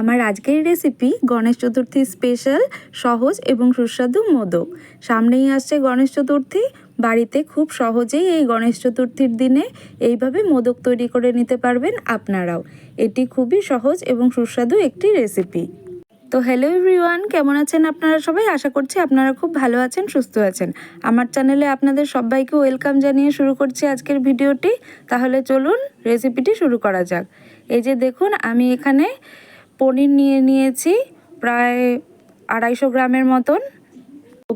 আমার আজকের recipe Ganesh Chaturthi special সহজ এবং সুস্বাদু মোদক। সামনেই আসছে গণেশ চতুর্থী। বাড়িতে খুব সহজেই এই গণেশ চতুর্থীর দিনে এইভাবে মোদক তৈরি করে নিতে পারবেন আপনারাও। এটি খুবই সহজ এবং সুস্বাদু একটি রেসিপি তো হ্যালো এভরিওয়ান কেমন আছেন আপনারা সবাই? আশা করছি আপনারা খুব ভালো আছেন, সুস্থ আছেন। আমার চ্যানেলে আপনাদের সবাইকে ওয়েলকাম জানিয়ে শুরু করছি আজকের ভিডিওটি তাহলে চলুন রেসিপিটি শুরু করা যাক। এই যে দেখুন, আমি এখানে পনির নিয়ে নিয়েছি, প্রায় আড়াইশো গ্রামের মতন।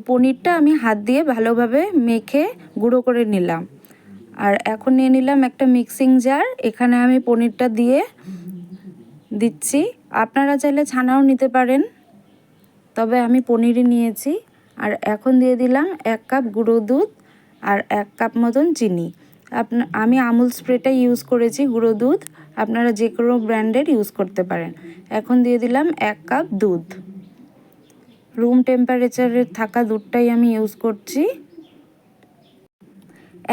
পনিরটা আমি হাত দিয়ে ভালোভাবে মেখে গুঁড়ো করে নিলাম। আর এখন নিয়ে নিলাম একটা মিক্সিং জার, এখানে আমি পনিরটা দিয়ে দিচ্ছি। আপনারা চাইলে ছানাও নিতে পারেন, তবে আমি পনিরই নিয়েছি। আর এখন দিয়ে দিলাম এক কাপ গুঁড়ো দুধ আর এক কাপ মতন চিনি। আপনা আমি আমুল স্প্রেটা ইউজ করেছি গুঁড়ো দুধ। আপনারা যে কোনো ব্র্যান্ডের ইউজ করতে পারেন। এখন দিয়ে দিলাম এক কাপ দুধ। রুম টেম্পারেচারে থাকা দুধটাই আমি ইউজ করছি।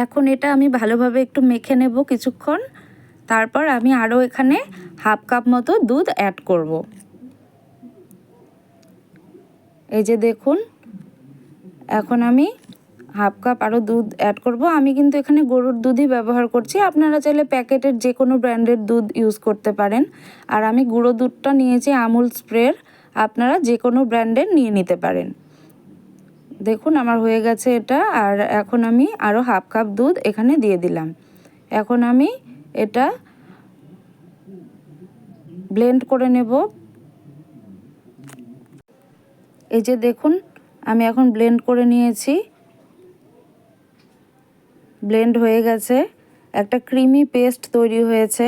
এখন এটা আমি ভালোভাবে একটু মেখে নেব কিছুক্ষণ। তারপর আমি আরও এখানে হাফ কাপ মতো দুধ অ্যাড করব। এই যে দেখুন, এখন আমি হাফ কাপ আরও দুধ অ্যাড করব। আমি কিন্তু এখানে গরুর দুধই ব্যবহার করছি। আপনারা চাইলে প্যাকেটের যে কোনো ব্র্যান্ডের দুধ ইউজ করতে পারেন। আর আমি গুঁড়ো দুধটা নিয়েছি আমুল স্প্রের। আপনারা যে কোনো ব্র্যান্ডের নিয়ে নিতে পারেন। দেখুন, আমার হয়ে গেছে এটা। আর এখন আমি আরও হাফ কাপ দুধ এখানে দিয়ে দিলাম। এখন আমি এটা ব্লেন্ড করে নেব। এই যে দেখুন, আমি এখন ব্লেন্ড করে নিয়েছি। ব্লেন্ড হয়ে গেছে। একটা ক্রিমি পেস্ট তৈরি হয়েছে।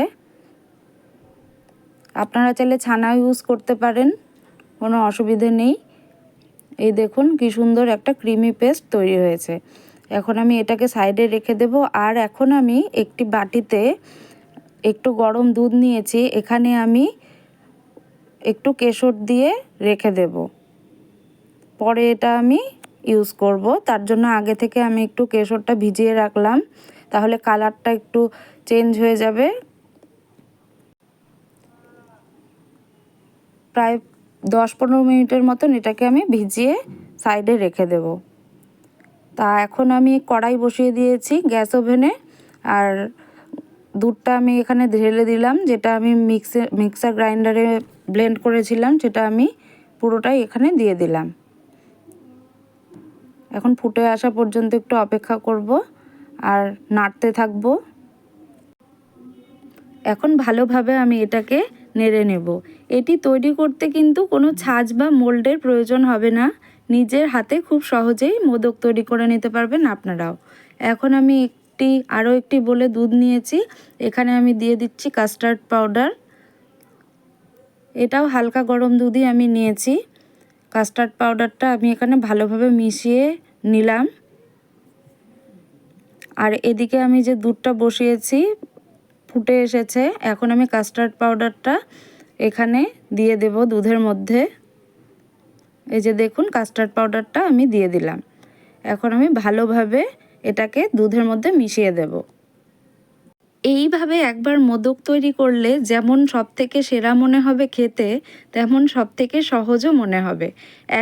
আপনারা চাইলে ছানা ইউজ করতে পারেন, কোনো অসুবিধে নেই। এই দেখুন কি সুন্দর একটা ক্রিমি পেস্ট তৈরি হয়েছে। এখন আমি এটাকে সাইডে রেখে দেব। আর এখন আমি একটি বাটিতে একটু গরম দুধ নিয়েছি। এখানে আমি একটু কেশর দিয়ে রেখে দেব। পরে এটা আমি ইউজ করব। তার জন্য আগে থেকে আমি একটু কেশরটা ভিজিয়ে রাখলাম। তাহলে কালারটা একটু চেঞ্জ হয়ে যাবে। প্রায় দশ পনেরো মিনিটের মতন এটাকে আমি ভিজিয়ে সাইডে রেখে দেব। তা এখন আমি কড়াই বসিয়ে দিয়েছি গ্যাস ওভেনে। আর দুধটা আমি এখানে ঢেলে দিলাম, যেটা আমি মিক্সে মিক্সার গ্রাইন্ডারে ব্লেন্ড করেছিলাম, সেটা আমি পুরোটাই এখানে দিয়ে দিলাম। এখন ফুটে আসা পর্যন্ত একটু অপেক্ষা করব আর নাড়তে থাকব। এখন ভালোভাবে আমি এটাকে নেড়ে নেব। এটি তৈরি করতে কিন্তু কোনো ছাঁচ বা মোল্ডের প্রয়োজন হবে না। নিজের হাতে খুব সহজেই মোদক তৈরি করে নিতে পারবেন আপনারাও। এখন আমি একটি, আরও একটি বলে দুধ নিয়েছি। এখানে আমি দিয়ে দিচ্ছি কাস্টার্ড পাউডার। এটাও হালকা গরম দুধই আমি নিয়েছি। কাস্টার্ড পাউডারটা আমি এখানে ভালোভাবে মিশিয়ে নিলাম। আর এদিকে আমি যে দুধটা বসিয়েছি, ফুটে এসেছে, এখন আমি কাস্টার্ড পাউডারটা এখানে দিয়ে দেব দুধের মধ্যে। এই যে দেখুন, কাস্টার্ড পাউডারটা আমি দিয়ে দিলাম। এখন আমি ভালোভাবে এটাকে দুধের মধ্যে মিশিয়ে দেবো। এইভাবে একবার মোদক তৈরি করলে যেমন সব থেকে সেরা মনে হবে খেতে, তেমন সব থেকে সহজও মনে হবে।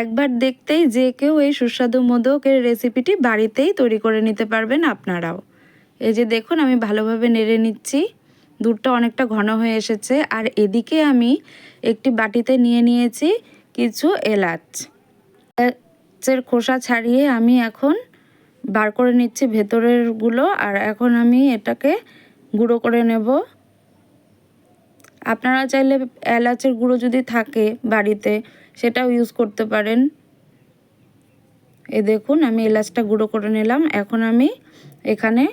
একবার দেখতেই যে কেউ এই সুস্বাদু মোদকের রেসিপিটি বাড়িতেই তৈরি করে নিতে পারবেন আপনারাও। এই যে দেখুন, আমি ভালোভাবে নেড়ে নিচ্ছি। দুধটা অনেকটা ঘন হয়ে এসেছে। আর এদিকে আমি একটি বাটিতে নিয়ে নিয়েছি কিছু এলাচ। এলাচের খোসা ছাড়িয়ে আমি এখন বার করে নিচ্ছি ভেতরেরগুলো। আর এখন আমি এটাকে গুঁড়ো করে নেব। আপনারা চাইলে এলাচের গুঁড়ো যদি থাকে বাড়িতে, সেটাও ইউজ করতে পারেন। এ দেখুন, আমি এলাচটা গুঁড়ো করে নিলাম। এখন আমি এখানে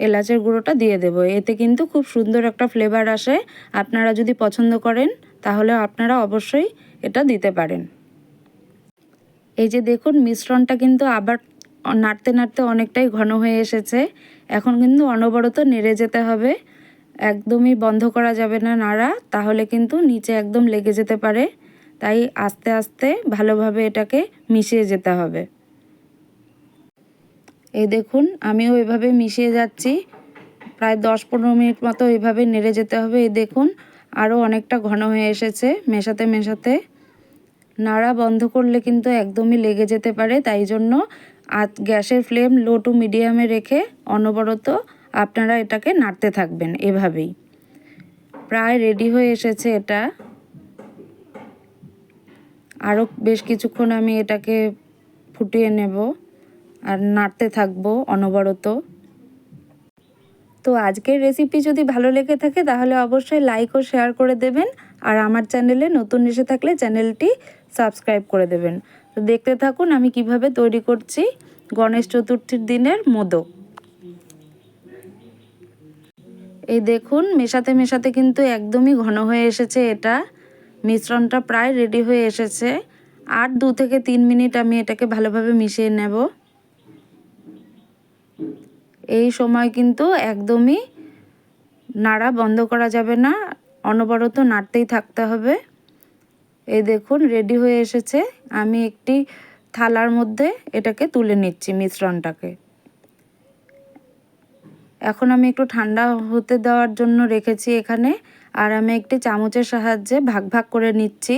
এলাচের গুঁড়োটা দিয়ে দেব। এতে কিন্তু খুব সুন্দর একটা ফ্লেভার আসে। আপনারা যদি পছন্দ করেন, তাহলে আপনারা অবশ্যই এটা দিতে পারেন। এই যে দেখুন, মিশ্রণটা কিন্তু আবার নাড়তে নাড়তে অনেকটাই ঘন হয়ে এসেছে। এখন কিন্তু অনবরত নেড়ে যেতে হবে। একদমই বন্ধ করা যাবে না নাড়া, তাহলে কিন্তু নিচে একদম লেগে যেতে পারে। তাই আস্তে আস্তে ভালোভাবে এটাকে মিশিয়ে যেতে হবে। এই দেখুন, আমিও এভাবে মিশিয়ে যাচ্ছি। প্রায় দশ পনেরো মিনিট মতো এভাবে নেড়ে যেতে হবে। এই দেখুন, আরও অনেকটা ঘন হয়ে এসেছে মেশাতে মেশাতে। নাড়া বন্ধ করলে কিন্তু একদমই লেগে যেতে পারে, তাই জন্য আর গ্যাসের ফ্লেম লো টু মিডিয়ামে রেখে অনবরত আপনারা এটাকে নাড়তে থাকবেন এভাবেই। প্রায় রেডি হয়ে এসেছে এটা। আরও বেশ কিছুক্ষণ আমি এটাকে ফুটিয়ে নেব আর নাড়তে থাকব অনবরত। তো আজকের রেসিপি যদি ভালো লেগে থাকে তাহলে অবশ্যই লাইক ও শেয়ার করে দেবেন আর আমার চ্যানেলে নতুন এসে থাকলে চ্যানেলটি সাবস্ক্রাইব করে দেবেন। তো দেখতে থাকুন আমি কীভাবে তৈরি করছি গণেশ চতুর্থীর দিনের মোদক এই দেখুন, মেশাতে মেশাতে কিন্তু একদমই ঘন হয়ে এসেছে এটা। মিশ্রণটা প্রায় রেডি হয়ে এসেছে। আর দু থেকে তিন মিনিট আমি এটাকে ভালোভাবে মিশিয়ে নেব। এই সময় কিন্তু একদমই নাড়া বন্ধ করা যাবে না, অনবরত নাড়তেই থাকতে হবে। এই দেখুন রেডি হয়ে এসেছে। আমি একটি থালার মধ্যে এটাকে তুলে নিচ্ছি মিশ্রণটাকে। এখন আমি একটু ঠান্ডা হতে দেওয়ার জন্য রেখেছি এখানে। আর আমি একটি চামচের সাহায্যে ভাগ ভাগ করে নিচ্ছি,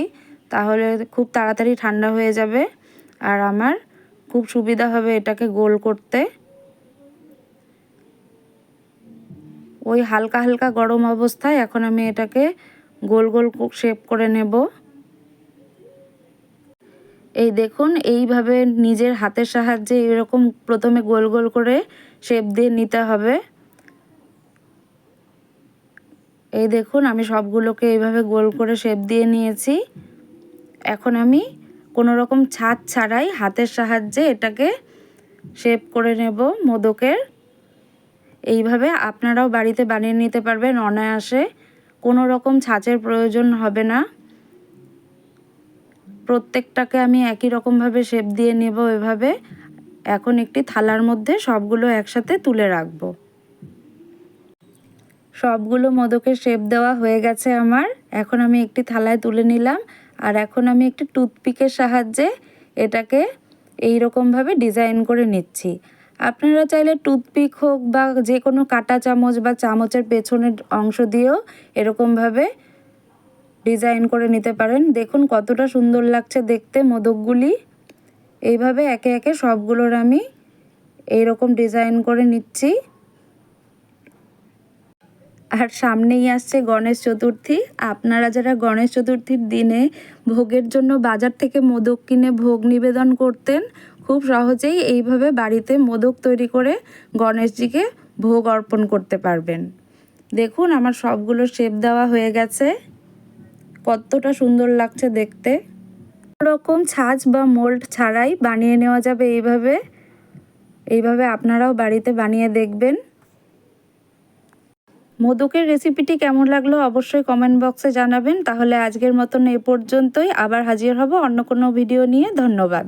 তাহলে খুব তাড়াতাড়ি ঠান্ডা হয়ে যাবে। আর আমার খুব সুবিধা হবে এটাকে গোল করতে। ওই হালকা হালকা গরম অবস্থায় এখন আমি এটাকে গোল গোল শেপ করে নেব। এই দেখুন, এইভাবে নিজের হাতের সাহায্যে এরকম প্রথমে গোল গোল করে শেপ দিয়ে নিতে হবে। এই দেখুন, আমি সবগুলোকে এইভাবে গোল করে শেপ দিয়ে নিয়েছি। এখন আমি কোনো রকম ছাদ ছাড়াই হাতের সাহায্যে এটাকে শেপ করে নেব মোদকের। এইভাবে আপনারাও বাড়িতে বানিয়ে নিতে পারবেন অনায়াসে। কোনো রকম ছাঁচের প্রয়োজন হবে না। প্রত্যেকটাকে আমি একই রকমভাবে শেপ দিয়ে নেব এভাবে। এখন একটি থালার মধ্যে সবগুলো একসাথে তুলে রাখব। সবগুলো মোদকের শেপ দেওয়া হয়ে গেছে আমার। এখন আমি একটি থালায় তুলে নিলাম। আর এখন আমি একটি টুথপিকের সাহায্যে এটাকে এই রকমভাবে ডিজাইন করে নিচ্ছি। আপনারা চাইলে টুথপিক হোক বা যে কোনো কাটা চামচ বা চামচের পেছনের অংশ দিয়েও এরকমভাবে ডিজাইন করে নিতে পারেন। দেখুন কতটা সুন্দর লাগছে দেখতে মোদকগুলি। এইভাবে একে একে সবগুলোর আমি এইরকম ডিজাইন করে নিচ্ছি। আর সামনেই আসছে গণেশ চতুর্থী। আপনারা যারা গণেশ চতুর্থীর দিনে ভোগের জন্য বাজার থেকে মোদক কিনে ভোগ নিবেদন করতেন, খুব সহজেই এইভাবে বাড়িতে মোদক তৈরি করে গণেশজিকে ভোগ অর্পণ করতে পারবেন। দেখুন আমার সবগুলো শেপ দেওয়া হয়ে গেছে। কতটা সুন্দর লাগছে দেখতে। রকম ছাঁচ বা মোল্ড ছাড়াই বানিয়ে নেওয়া যাবে এইভাবে। এইভাবে আপনারাও বাড়িতে বানিয়ে দেখবেন। মোদকের রেসিপিটি কেমন লাগল অবশ্যই কমেন্ট বক্সে জানাবেন। তাহলে আজকের মতন এ পর্যন্তই। আবার হাজির হব অন্য কোনো ভিডিও নিয়ে। ধন্যবাদ।